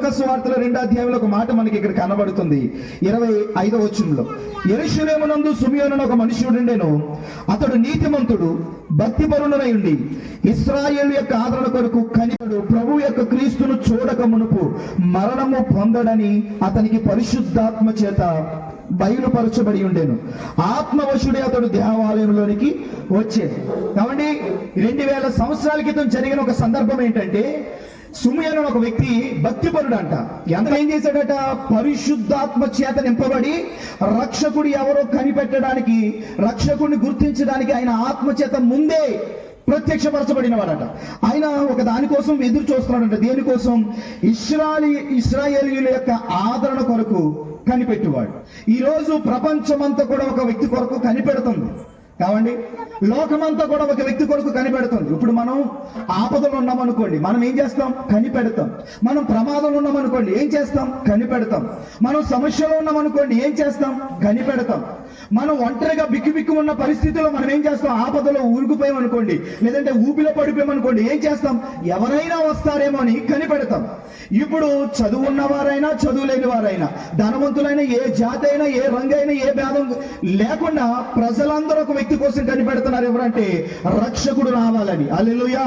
Locus వార్తల రెండో అధ్యాయంలో ఒక మాట మనకి ఇక్కడ కనబడుతుంది. ఇరవై ఐదో వచనంలో ఎరుషులేమునందు సుమియోను ఒక మనుషుడుండెను అతడు నీతిమంతుడు భక్తిపరుణుడై ఉండి ఇస్రాయేల్ యొక్క ఆదరణ కొరకు కనిపడు ప్రభు యొక్క క్రీస్తును చూడక మునుపు మరణము పొందడని అతనికి పరిశుద్ధాత్మ చేత బయలుపరచబడి ఉండేను. ఆత్మవశుడే అతడు దేవాలయంలోనికి వచ్చేది కాబట్టి రెండు వేల సంవత్సరాల క్రితం జరిగిన ఒక సందర్భం ఏంటంటే సుమయను ఒక వ్యక్తి భక్తిపరుడు అంట ఎంత ఏం చేశాడట? పరిశుద్ధాత్మ చేత నింపబడి రక్షకుడు ఎవరో కనిపెట్టడానికి రక్షకుడిని గుర్తించడానికి ఆయన ఆత్మ చేత ముందే ప్రత్యక్షపరచబడిన వాడట ఆయన ఒక దానికోసం ఎదురు చూస్తున్నాడంట. దేనికోసం ఇస్రాయలీ ఇస్రాయేలీల యొక్క ఆదరణ కొరకు కనిపెట్టేవాడు. ఈరోజు ప్రపంచమంతా కూడా ఒక వ్యక్తి కొరకు కనిపెడుతుంది. కావండి? లోకమంతా కూడా ఒక వ్యక్తి కొరకు కనిపెడుతుంది. ఇప్పుడు మనం ఆపదలు ఉన్నాం అనుకోండి మనం ఏం చేస్తాం? కనిపెడతాం. మనం ప్రమాదంలో ఉన్నామనుకోండి ఏం చేస్తాం? కనిపెడతాం. మనం సమస్యలో ఉన్నామనుకోండి ఏం చేస్తాం? కనిపెడతాం. మనం ఒంటరిగా బిక్కు ఉన్న పరిస్థితిలో మనం ఏం చేస్తాం? ఆపదలో ఊరుకుపోయామనుకోండి లేదంటే ఊపిలో పడిపోయామనుకోండి ఏం చేస్తాం? ఎవరైనా వస్తారేమో అని కనిపెడతాం. ఇప్పుడు చదువు ఉన్నవారైనా చదువు లేని వారైనా ధనవంతులైన ఏ జాతి అయినా ఏ రంగు అయినా ఏ భేదం లేకుండా ప్రజలందరూ ఒక వ్యక్తి కోసం కనిపెడుతున్నారు ఎవరంటే రక్షకుడు రావాలని. అల్లెలుయా!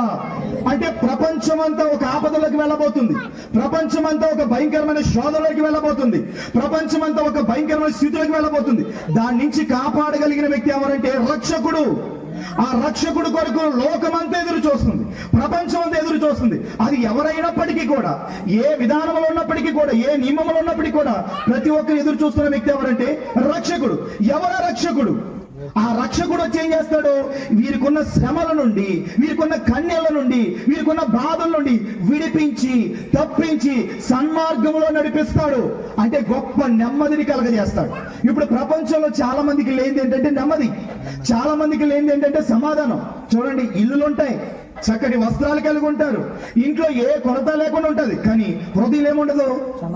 అంటే ప్రపంచమంతా ఒక ఆపదలోకి వెళ్ళబోతుంది. ప్రపంచమంతా ఒక భయంకరమైన శోధలోకి వెళ్ళబోతుంది. ప్రపంచమంతా ఒక భయంకరమైన స్థితిలోకి వెళ్ళబోతుంది. దాని నుంచి కాపాడగలిగిన వ్యక్తి ఎవరంటే రక్షకుడు. ఆ రక్షకుడు కొరకు లోకమంతా ఎదురు చూస్తుంది. ప్రపంచం అంతా ఎదురు చూస్తుంది. అది ఎవరైనప్పటికీ కూడా ఏ విధానంలో ఉన్నప్పటికీ కూడా ఏ నియమంలో ఉన్నప్పటికీ కూడా ప్రతి ఒక్కరు ఎదురు చూస్తున్న వ్యక్తి ఎవరంటే రక్షకుడు. ఎవర రక్షకుడు? ఆ రక్షకుడు వచ్చి ఏం చేస్తాడు? వీరికున్న శ్రమల నుండి వీరికున్న కన్యల నుండి వీరికున్న బాధల నుండి విడిపించి తప్పించి సన్మార్గంలో నడిపిస్తాడు. అంటే గొప్ప నెమ్మదిని కలగజేస్తాడు. ఇప్పుడు ప్రపంచంలో చాలా మందికి లేనిది ఏంటంటే నెమ్మది. చాలా మందికి లేనిది ఏంటంటే సమాధానం. చూడండి ఇల్లులు ఉంటాయి చక్కటి వస్త్రాలు కలిగి ఉంటారు. ఇంట్లో ఏ కొరత లేకుండా ఉంటది. కానీ హృదయం ఏముండదు?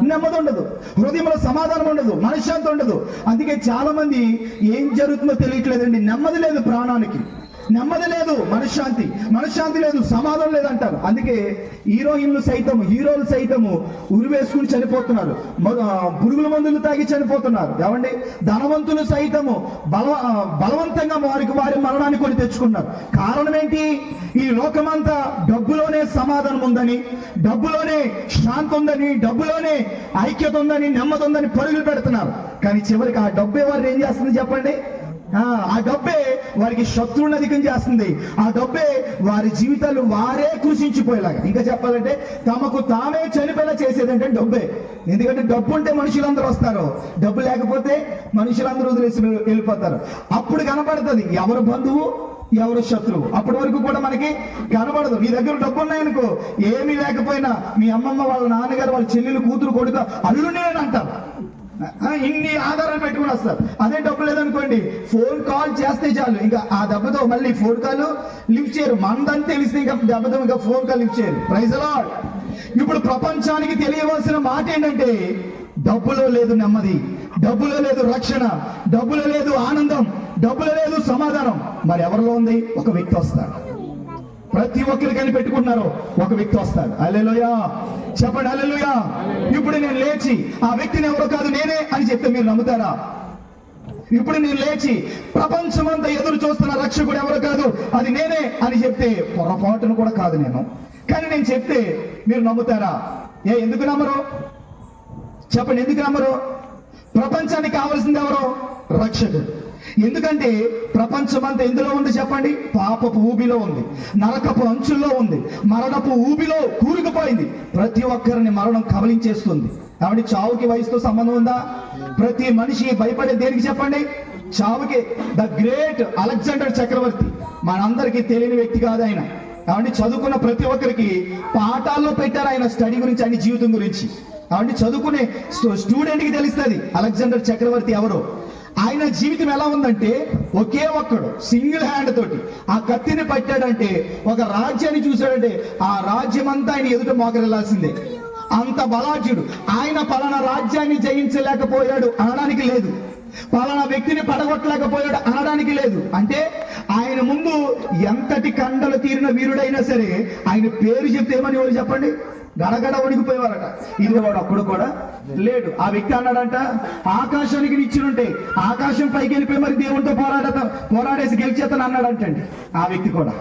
నెమ్మది ఉండదు హృదయంలో సమాధానం ఉండదు. మనశ్శాంతి ఉండదు. అందుకే చాలా మంది ఏం జరుగుతుందో తెలియట్లేదండి. నెమ్మది లేదు ప్రాణానికి. నెమ్మది లేదు మనశ్శాంతి. మనశ్శాంతి లేదు సమాధానం లేదు అంటారు అందుకే హీరోయిన్లు సైతం హీరోలు సైతము ఉరివేసుకుని చనిపోతున్నారు. పురుగుల మందులు తాగి చనిపోతున్నారు. ఏమండి? ధనవంతులు సైతము బల బలవంతంగా వారికి వారి మరణాన్ని కొని తెచ్చుకున్నారు. కారణం ఏంటి ఈ లోకమంతా డబ్బులోనే సమాధానం ఉందని డబ్బులోనే శాంతి ఉందని డబ్బులోనే ఐక్యత ఉందని నెమ్మది ఉందని పరుగులు పెడుతున్నారు. కానీ చివరికి ఆ డబ్బు వారు ఏం చేస్తుంది చెప్పండి? ఆ ఆ డబ్బే వారికి శత్రువుని అధికం చేస్తుంది. ఆ డబ్బే వారి జీవితాలు వారే కృషించిపోయేలాగా. ఇంకా చెప్పాలంటే తమకు తామే చనిపోయేలా చేసేదంటే డబ్బే. ఎందుకంటే డబ్బు ఉంటే మనుషులందరూ వస్తారు. డబ్బు లేకపోతే మనుషులందరూ వదిలేసి వెళ్ళిపోతారు. అప్పుడు కనపడుతుంది ఎవరు బంధువు ఎవరు శత్రువు. అప్పటి వరకు కూడా మనకి కనబడదు మీ దగ్గర డబ్బు ఉన్నాయనుకో ఏమీ లేకపోయినా మీ అమ్మమ్మ వాళ్ళ నాన్నగారు వాళ్ళ చెల్లెలు కూతురు కొడుకు అల్లునే అంటారు ఇన్ని ఆధారాలు పెట్టుకుని వస్తారు. అదే డబ్బు లేదనుకోండి ఫోన్ కాల్ చేస్తే చాలు. ఇంకా ఆ దెబ్బతో మళ్ళీ ఫోన్ కాల్ లిఫ్ట్ చేయరు. మనదని తెలిస్తే ఇంకా దెబ్బతో ఇంకా ఫోన్ కాల్ లిఫ్ట్ చేయరు. ప్రైజ్ లాడ్ ఇప్పుడు ప్రపంచానికి తెలియవలసిన మాట ఏంటంటే డబ్బులో లేదు నెమ్మది డబ్బులో లేదు రక్షణ డబ్బులో లేదు ఆనందం డబ్బులో లేదు సమాధానం. మరి ఎవరిలో ఉంది? ఒక వ్యక్తి వస్తాడు. ప్రతి ఒక్కరు కనిపెట్టుకుంటున్నారు. ఒక వ్యక్తి వస్తాడు. అలెలుయా చెప్పండి అలెలుయా ఇప్పుడు నేను లేచి ఆ వ్యక్తిని ఎవరు కాదు నేనే అని చెప్తే మీరు నమ్ముతారా? ఇప్పుడు నేను లేచి ప్రపంచమంతా ఎదురు చూస్తున్న రక్షకుడు ఎవరు కాదు అది నేనే అని చెప్తే పొరపాటును కూడా కాదు నేను. కానీ నేను చెప్తే మీరు నమ్ముతారా? ఏ ఎందుకు నమ్మరు? చెప్పండి ఎందుకు నమ్మరు? ప్రపంచానికి కావాల్సింది ఎవరు? రక్షకుడు. ఎందుకంటే ప్రపంచమంతా ఎందులో ఉంది చెప్పండి? పాపపు ఊబిలో ఉంది. నరకపు అంచుల్లో ఉంది. మరణపు ఊబిలో కూరుకుపోయింది. ప్రతి ఒక్కరిని మరణం కబలించేస్తుంది. కాబట్టి చావుకి వయసుతో సంబంధం ఉందా? ప్రతి మనిషి భయపడే దేనికి చెప్పండి? చావుకి. ద గ్రేట్ అలెగ్జాండర్ చక్రవర్తి. మనందరికీ తెలియని వ్యక్తి కాదు ఆయన. కాబట్టి చదువుకున్న ప్రతి ఒక్కరికి పాఠాల్లో పెట్టారు ఆయన స్టడీ గురించి ఆయన జీవితం గురించి. కాబట్టి చదువుకునే స్టూడెంట్కి తెలుస్తుంది అలెగ్జాండర్ చక్రవర్తి ఎవరో. ఆయన జీవితం ఎలా ఉందంటే ఒకే ఒక్కడు సింగిల్ హ్యాండ్ తోటి. ఆ కత్తిని పట్టాడంటే ఒక రాజ్యాన్ని చూశాడంటే ఆ రాజ్యం అంతా ఆయన ఎదుట మోకరిల్లాల్సిందే. అంత బలాఢ్యుడు. ఆయన పలానా రాజ్యాన్ని జయించలేకపోయాడు అనడానికి లేదు. పలానా వ్యక్తిని పడగొట్టలేకపోయాడు అనడానికి లేదు. అంటే ఆయన ముందు ఎంతటి కండలు తీరిన వీరుడైనా సరే ఆయన పేరు చెప్తే ఏమని చెప్పండి? గడగడ ఉడికిపోయేవారట. ఇది వాడు అప్పుడు కూడా లేడు. ఆ వ్యక్తి అన్నాడంట ఆకాశానికి నిచ్చినుంటే ఆకాశం పైకి వెళ్ళిపోయి మరి దేవుడితో పోరాడత. పోరాడేసి గెలిచేతను అన్నాడంటండి. ఆ వ్యక్తి కూడా.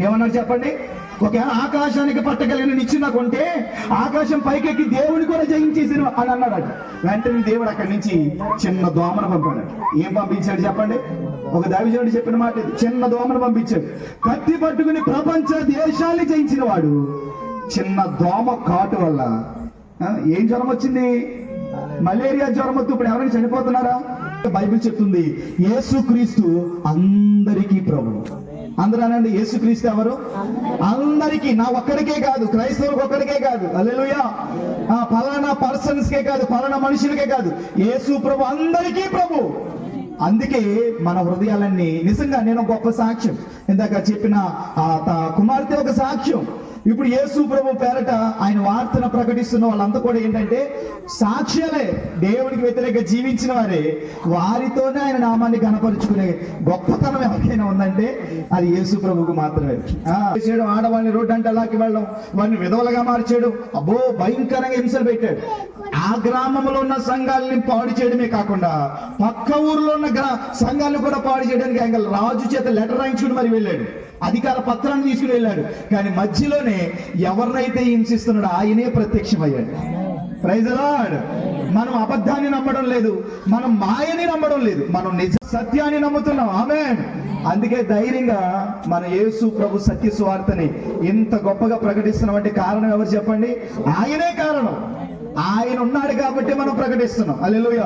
ఏమన్నారు చెప్పండి? ఒకవేళ ఆకాశానికి పట్టగలిగిన నిచ్చిన కొంటే ఆకాశం పైకెక్కి దేవుని కూడా జయించేసిన అని అన్నాడట. వెంటనే దేవుడు అక్కడి నుంచి చిన్న దోమను పంపాడు ఏం పంపించాడు చెప్పండి? ఒక దైవజనుడు చెప్పిన మాట చిన్న దోమను పంపించాడు. కత్తి పట్టుకుని ప్రపంచ దేశాన్ని జయించిన వాడు. చిన్న దోమ కాటు వల్ల. ఏం జ్వరం వచ్చింది? మలేరియా జ్వరం వద్దు ఇప్పుడు ఎవరైనా చనిపోతున్నారా? బైబిల్ చెప్తుంది యేసుక్రీస్తు అందరికీ ప్రభు అందరూ అనండి యేసుక్రీస్తు ఎవరు? అందరికీ నా ఒక్కడికే కాదు క్రైస్తవులకు ఒక్కడికే కాదు. అల్లెలుయా ఆ పలానా పర్సన్స్ కే కాదు పలానా మనుషులకే కాదు. యేసు ప్రభు అందరికీ ప్రభు. అందుకే మన హృదయాలన్నీ నిజంగా నేను గొప్ప సాక్ష్యం. ఇందాక చెప్పిన ఆ త- కుమార్తె ఒక సాక్ష్యం. ఇప్పుడు యేసు ప్రభు పేరట ఆయన వార్తను ప్రకటిస్తున్న వాళ్ళంతా కూడా ఏంటంటే సాక్ష్యాలే దేవునికి వ్యతిరేక జీవించిన వారే వారితోనే ఆయన నామాన్ని కనపరుచుకునే గొప్పతనం ఎవరికైనా ఉందంటే అది యేసు ప్రభుకు మాత్రమే. చేయడం ఆడవాళ్ళని రోడ్డు అంటే అలాకి వెళ్ళడం వారిని విధవలుగా మార్చాడు. అబ్బో భయంకరంగా హింసలు పెట్టాడు. ఆ గ్రామంలో ఉన్న సంఘాలని పాడు చేయడమే కాకుండా పక్క ఊర్లో ఉన్న గ్రా సంఘాలను కూడా పాడు చేయడానికి ఆయన రాజు చేత లెటర్ రాయించుకుని మరి వెళ్ళాడు. అధికార పత్రాన్ని తీసుకుని వెళ్ళాడు. కానీ మధ్యలోనే ఎవరినైతే హింసిస్తున్నాడో ఆయనే ప్రత్యక్షమయ్యాడు. ప్రైజ్ లార్డ్ మనం అబద్ధాన్ని నమ్మడం లేదు. మనం మాయని నమ్మడం లేదు. మనం నిజ సత్యాన్ని నమ్ముతున్నాం. ఆమె అందుకే ధైర్యంగా మన యేసు ప్రభు సత్య సువార్తని ఇంత గొప్పగా ప్రకటిస్తున్నాం అంటే కారణం ఎవరు చెప్పండి? ఆయనే కారణం. ఆయన ఉన్నాడు కాబట్టి మనం ప్రకటిస్తున్నాం. అల్లెలుయ